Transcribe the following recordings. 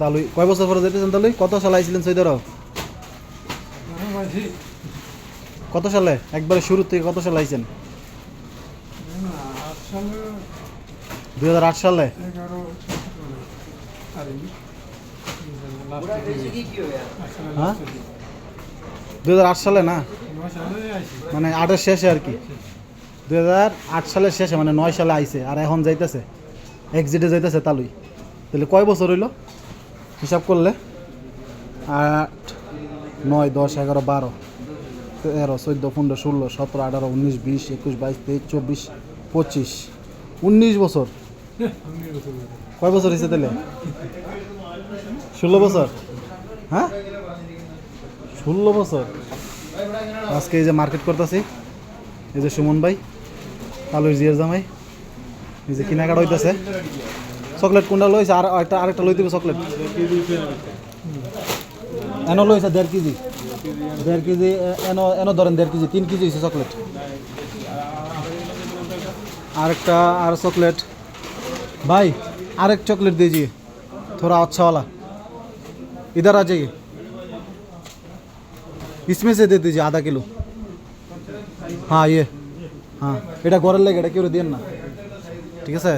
তালুই, কয় বছর পরে যেতেছেন তালুই? কত সালে আইছিলেন সৌদি কত সালে? একবারে শুরু থেকে কত সালে আইছেন? দুই হাজার আট সালে? হ্যাঁ? দুই হাজার আট সালে না? মানে আটের শেষে আর কি। দুই হাজার আট সালের শেষে মানে নয় সালে আইছে, আর এখন যাইতেছে এক্সিটে যাইতেছে তালুই। তাহলে কয় বছর হইল? হিসাব করলে? আট, নয়, দশ, এগারো, বারো, তেরো, চোদ্দ, পনেরো, ষোলো, সতেরো, আঠারো, উনিশ, বিশ, একুশ, বাইশ, তেইশ, চব্বিশ, পঁচিশ। উনিশ বছর? কয় বছর হয়েছে তাহলে? ষোলো বছর? হ্যাঁ? ষোলো বছর? আজকে এই যে মার্কেট করতেছি, এই যে সুমন ভাই কালুর জিয়ার জামাই, এই যে কেনাকাটা হইতেছে। চকলেট কোনটা লইছে আর একটা আরেকটা লই দিব চকলেট এনো লইছে দেড় কেজি দেড় কেজি এ- এনো এনো ধরেন দেড় কেজি তিন কেজি হয়েছে চকলেট আরেকটা আর চকলেট भाई आर एक चॉकलेट दीजिए थोड़ा अच्छा वाला इधर आ जाइए इसमें से दे दीजिए आधा किलो हाँ ये हाँ এটা ঘরের লেগে এটা কেউ দিন না ঠিক আছে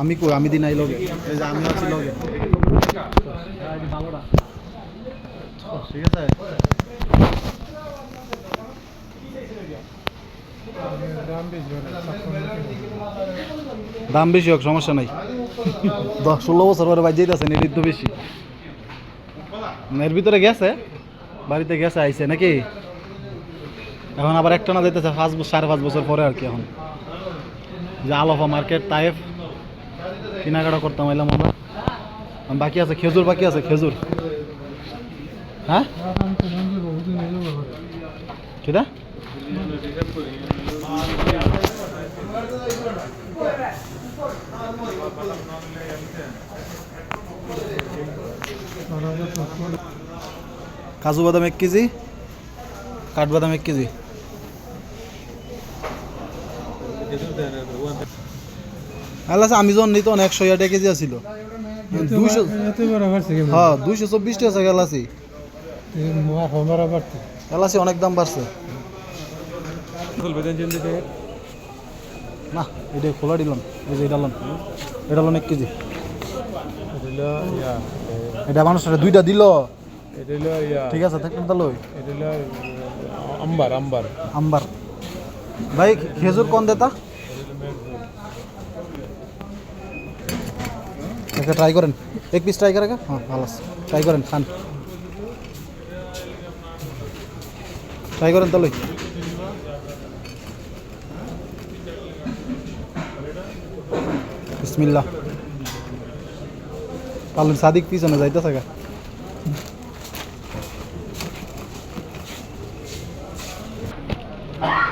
আমি কই, আমি দিন আই লগে। এই যে আমি আছি লগে। ঠিক আছে দাম বেশি হোক, সমস্যা নাই। দশ, ষোলো বছর পরে বাই যেতেছে এটির তো বেশি। এর ভিতরে গেছে, বাড়িতে গেছে, আইছে নাকি? এখন আবার একটা না যেতেছে পাঁচ সাড়ে পাঁচ বছর পরে আর কি এখন। যে আলফা মার্কেট, তাইফ। কেনাকাটা করতাম, এলাম আমরা। বাকি আছে, খেজুর বাকি আছে, খেজুর। হ্যাঁ? কিটা? কাজু বাদাম এক কেজি কাঠবাদাম এক কেজি। আল্লাহ আমি যখন নিত অনেক কেজি আছিল। দুইশো হ্যাঁ দুইশো চব্বিশ টাকা আছে। গেলাসি গেলাসি অনেক দাম বাড়ছে। না এটা খোলা দিলাম এই যে এটা লোন এটা লোন এক কেজি। এটা মানুষ দুইটা দিল। ঠিক আছে থাকবেন তাহলে আম্বার আম্বার। আম্বার। ভাই খেজুর কোন দেতা? একটা ট্রাই করেন। এক পিস ট্রাই করে হ্যাঁ ভালো আছে। ট্রাই করেন, খান। ট্রাই করেন তাহলে। বিসমিল্লাহ। পালন সাদিক পিছনে যাইতেছে গা।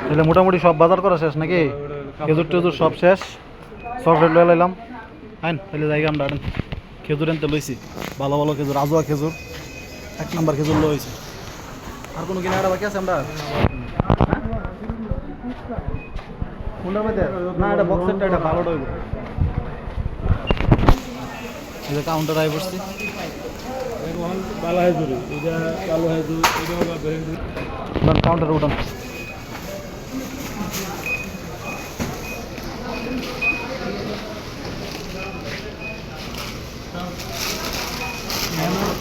তাহলে মোটামুটি সব বাজার করা শেষ নাকি? খেজুর টেজুর সব শেষ। চকলেট লয়ে লাইলাম। হ্যাঁ তাহলে যাই আমরা খেজুর এনতে লইছি ভালো ভালো খেজুর রাজুয়া খেজুর এক নম্বর খেজুর লইছি আর কোনো কিনা বাকি আছে আমরা? এটা বক্সেরটা এটা এটা কাউন্টার আই পড়ছি ভালো হেজুর এটা কালো হেজুর এটা কাউন্টার উঠান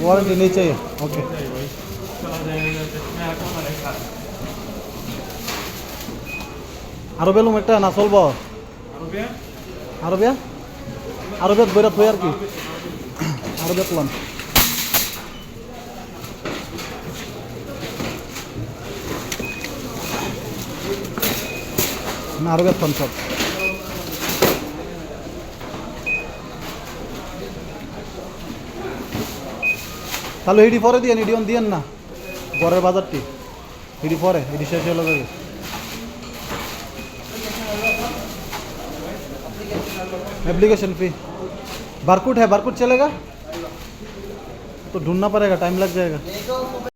वारंटी नहीं चाहिए ओके আরো বেলুম একটা না চলবো আরো বিয়া আরো বেত বইরা থই আর কি আরো বেতলাম নারকেল থামস আপ তাহলে এডি পরে দিয়েন এডি অন দিয়েন না পরের বাজারটি এডি পরে এডি শেষ হলো যাবে एप्लीकेशन फी बारकोड है बारकोड चलेगा तो ढूंढना पड़ेगा टाइम लग जाएगा